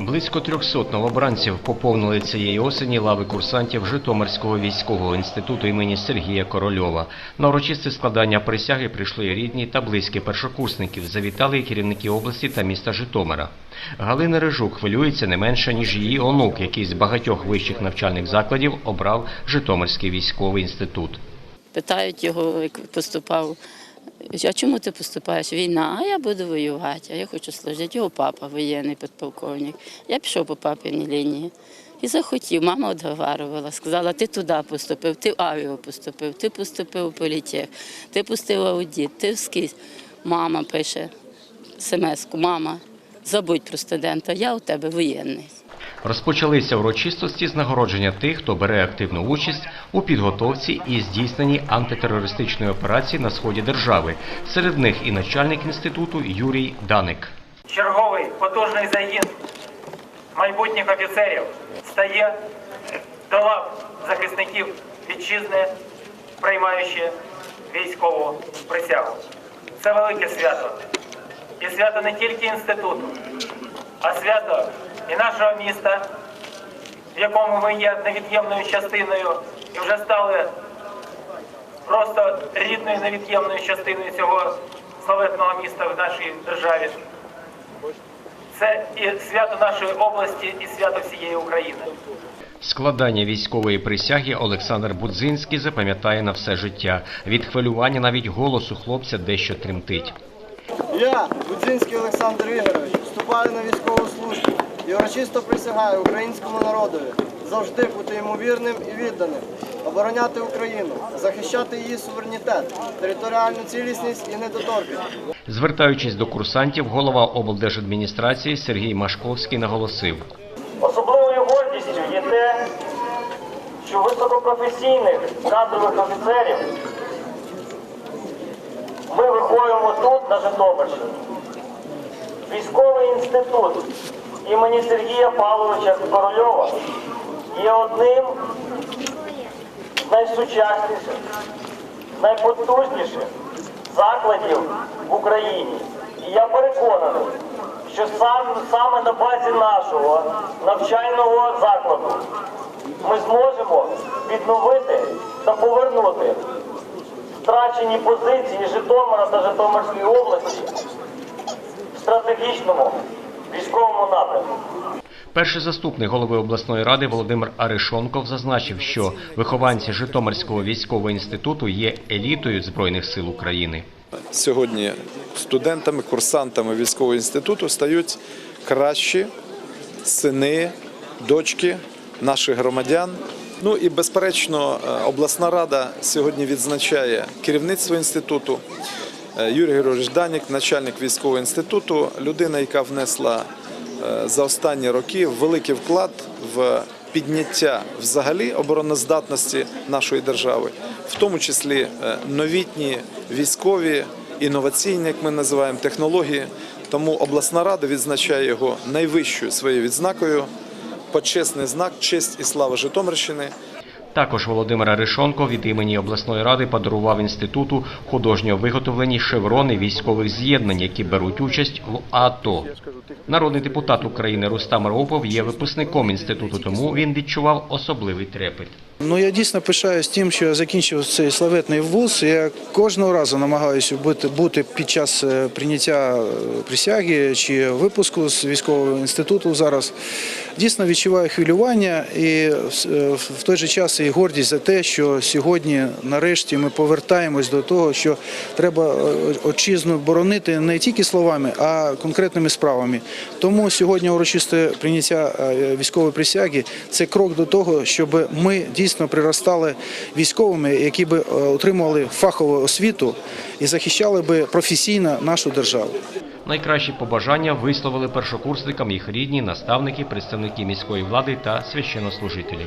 Близько 300 новобранців поповнили цієї осені лави курсантів Житомирського військового інституту імені Сергія Корольова. На урочисте складання присяги прийшли рідні та близькі першокурсників. Завітали і керівники області та міста Житомира. Галина Рижук хвилюється не менше, ніж її онук, який з багатьох вищих навчальних закладів обрав Житомирський військовий інститут. Питають його, як поступав. А чому ти поступаєш? Війна, а я буду воювати, а я хочу служити. Його папа воєнний підполковник. Я пішов по папіній лінії. І захотів, мама відговарювала, сказала, ти туди поступив, ти в авіо поступив, ти поступив у політех, ти поступив аудит, ти вскізь. Мама пише смс-ку, мама, забудь про студента, я у тебе воєнний. Розпочалися урочистості з нагородження тих, хто бере активну участь у підготовці і здійсненні антитерористичної операції на сході держави. Серед них і начальник інституту Юрій Даник. Черговий потужний загін майбутніх офіцерів стає до лав захисників вітчизни, приймаючи військову присягу. Це велике свято. І свято не тільки інституту, а свято і нашого міста, в якому ми є невід'ємною частиною і вже стали просто рідною невід'ємною частиною цього славетного міста в нашій державі. Це і свято нашої області, і свято всієї України. Складання військової присяги Олександр Будзинський запам'ятає на все життя. Від хвилювання навіть голосу хлопця дещо тремтить. Я, Будзинський Олександр Ігорович, вступаю на військову службу і урочисто присягаю українському народові завжди бути йому вірним і відданим, обороняти Україну, захищати її суверенітет, територіальну цілісність і недоторканність. Звертаючись до курсантів, голова облдержадміністрації Сергій Машковський наголосив. Особливою гордістю є те, що високопрофесійних кадрових офіцерів ми виховуємо тут, на Житомирщині. Військовий інститут імені Сергія Павловича Корольова є одним з найсучасніших, найпотужніших закладів в Україні. І я переконаний, що сам, саме на базі нашого навчального закладу ми зможемо відновити та повернути втрачені позиції Житомира та Житомирської області в стратегічному військовому напрямку. Перший заступник голови обласної ради Володимир Аришонков зазначив, що вихованці Житомирського військового інституту є елітою Збройних сил України. Сьогодні студентами, курсантами військового інституту стають кращі сини, дочки наших громадян. Ну і безперечно, е, обласна рада сьогодні відзначає керівництво інституту. Е, Юрій Георгійович Данік, начальник військового інституту, людина, яка внесла за останні роки великий вклад в підняття взагалі обороноздатності нашої держави, в тому числі е, новітні військові, інноваційні, як ми називаємо, технології. Тому обласна рада відзначає його найвищою своєю відзнакою. Почесний знак, честь і слава Житомирщини. Також Володимир Ришонко від імені обласної ради подарував інституту художньо виготовлені шеврони військових з'єднань, які беруть участь в АТО. Народний депутат України Рустам Ропов є випускником інституту, тому він відчував особливий трепет. Ну я дійсно пишаюсь тим, що я закінчив цей славетний вуз. Я кожного разу намагаюся бути, бути під час е, прийняття е, присяги чи випуску з військового інституту зараз. Дійсно відчуваю хвилювання і е, в той же час і гордість за те, що сьогодні, нарешті, ми повертаємось до того, що треба отчизну боронити не тільки словами, а конкретними справами. Тому сьогодні урочисте прийняття військової присяги це крок до того, щоб ми дійсно приростали військовими, які би е, отримували фахову освіту і захищали би професійно нашу державу. Найкращі побажання висловили першокурсникам їх рідні, наставники, представники міської влади та священнослужителі.